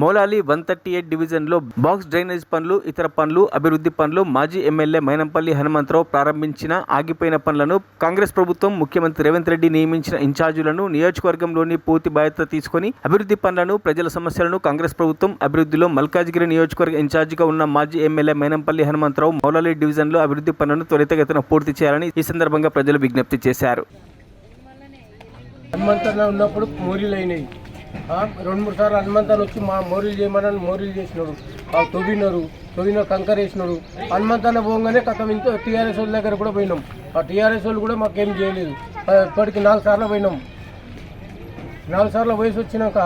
Moula Ali one thirty eight డివిజన్లో box drainage పనులు ఇతర పనులు అభివృద్ధి పనులు మాజీ ఎమ్మెల్యే మైనంపల్లి హనుమంతరావు ప్రారంభించిన ఆగిపోయిన పనులను కాంగ్రెస్ ప్రభుత్వం ముఖ్యమంత్రి రేవంత్ రెడ్డి నియమించిన ఇన్ఛార్జీలను నియోజకవర్గంలోని పూర్తి బాధ్యత తీసుకొని అభివృద్ధి పనులను ప్రజల సమస్యలను కాంగ్రెస్ ప్రభుత్వం అభివృద్ధిలో మల్కాజ్గిరి నియోజకవర్గ ఇన్ఛార్జిగా ఉన్న మాజీ ఎమ్మెల్యే మైనంపల్లి హనుమంతరావు మౌలాలి డివిజన్లో అభివృద్ధి పనులను త్వరితగతిన పూర్తి చేయాలని ఈ సందర్భంగా ప్రజలు విజ్ఞప్తి చేశారు. హనుమంతరావు ఉన్నప్పుడు మోరీలు అయినాయి రెండు మూడు సార్లు హనుమంతన్ వచ్చి మా మోరీలు చేయమని మోరీలు చేసినాడు. ఆ తొవ్వినారు తొవ్విన కంకర వేసినాడు. హనుమంతాన్ని పోగానే కథం ఇంత టీఆర్ఎస్ వాళ్ళ దగ్గర కూడా పోయినాం. ఆ టీఆర్ఎస్ వాళ్ళు కూడా మాకేం చేయలేదు. ఇప్పటికి నాలుగు సార్లు పోయినాం. నాలుగు సార్లు వయసు వచ్చినాక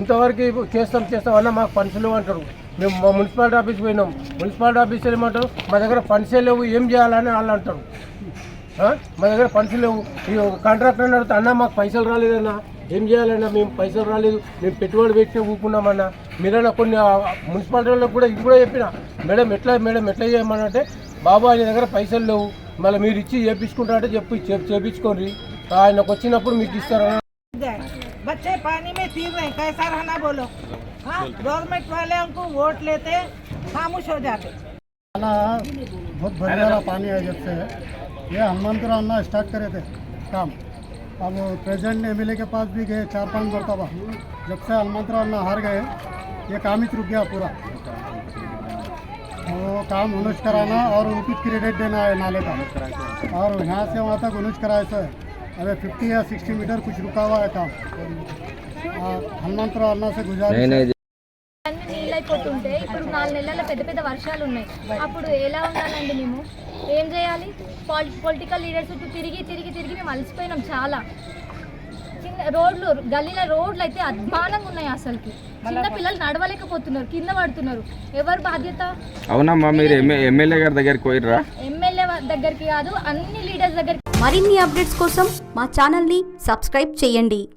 ఇంతవరకు చేస్తాం చేస్తాం అన్న మాకు పన్సులు అంటారు. మేము మా మున్సిపాలిటీ ఆఫీస్ పోయినాం. మున్సిపాలిటీ ఆఫీస్ ఏమంటారు? మా దగ్గర ఫండ్సే లేవు ఏం చేయాలని వాళ్ళు అంటారు. మా దగ్గర ఫండ్స్ లేవు. కాంట్రాక్టర్ అడిగితే అన్న మాకు పైసలు రాలేదన్నా. ఏం చేయాలన్నా మేము పైసలు రాలేదు మేము పెట్టుబడి పెట్టి ఊపుకున్నామన్నా మీరైనా కొన్ని ఆ, మున్సిపాలిటీ వాళ్ళకి కూడా ఇది కూడా చెప్పిన మేడం ఎట్లా మేడం ఎట్లా చేయమనంటే బాబు ఆయన దగ్గర పైసలు లేవు మళ్ళీ మీరు ఇచ్చి చేపించుకుంటారంటే చెప్పి చే- చేపించుకోండి ఆయనకు వచ్చినప్పుడు మీకు ఇస్తారన్న जाए बच्चे पानी में तीर रहे कैसा रहना बोलो हाँ गवर्नमेंट वाले हमको वोट लेते खामोश हो जाते खाना बहुत बढ़िया वाला पानी है जब से ये हनुमंतराव अन्ना स्टार्ट करे थे काम अब प्रेसिडेंट एम के पास भी गए चार पांच मरतबा जब से हनुमंतराव अन्ना हार गए ये काम ही रुक गया पूरा वो काम उनुज कराना और उनको क्रेडिट देना है नाले का और यहाँ से वहाँ तक उनुज कराए से अबे फिफ्टी या सिक्सटी मीटर कुछ रुका हुआ है काम और हनुमंतराव अन्ना से गुजारिश है అన్ని నీళ్ళైపోతుంటే ఇప్పుడు నాలుగు నెలల పెద్ద పెద్ద వర్షాలు ఉన్నాయి అప్పుడు ఎలా ఉండాలండి మేము ఏం చేయాలి? పాలి పొలిటికల్ లీడర్స్ చుట్టూ తిరిగి తిరిగి తిరిగి మేము అలసిపోయినాం చాలా. చిన్న రోడ్లు గల్లీల రోడ్లు అయితే అద్మానంగా ఉన్నాయి అసలుకి. చిన్న పిల్లలు నడవలేకపోతున్నారు కింద పడుతున్నారు. ఎవరు బాధ్యత? అవునమ్మా మీరు ఎమ్మె- ఎమ్మెల్యే గారి దగ్గరికి పోయిర్రా. ఎమ్మెల్యే దగ్గరికి కాదు అన్ని లీడర్స్ దగ్గరికి మరిన్ని అప్డేట్స్ కోసం మా ఛానల్ని సబ్స్క్రైబ్ చేయండి.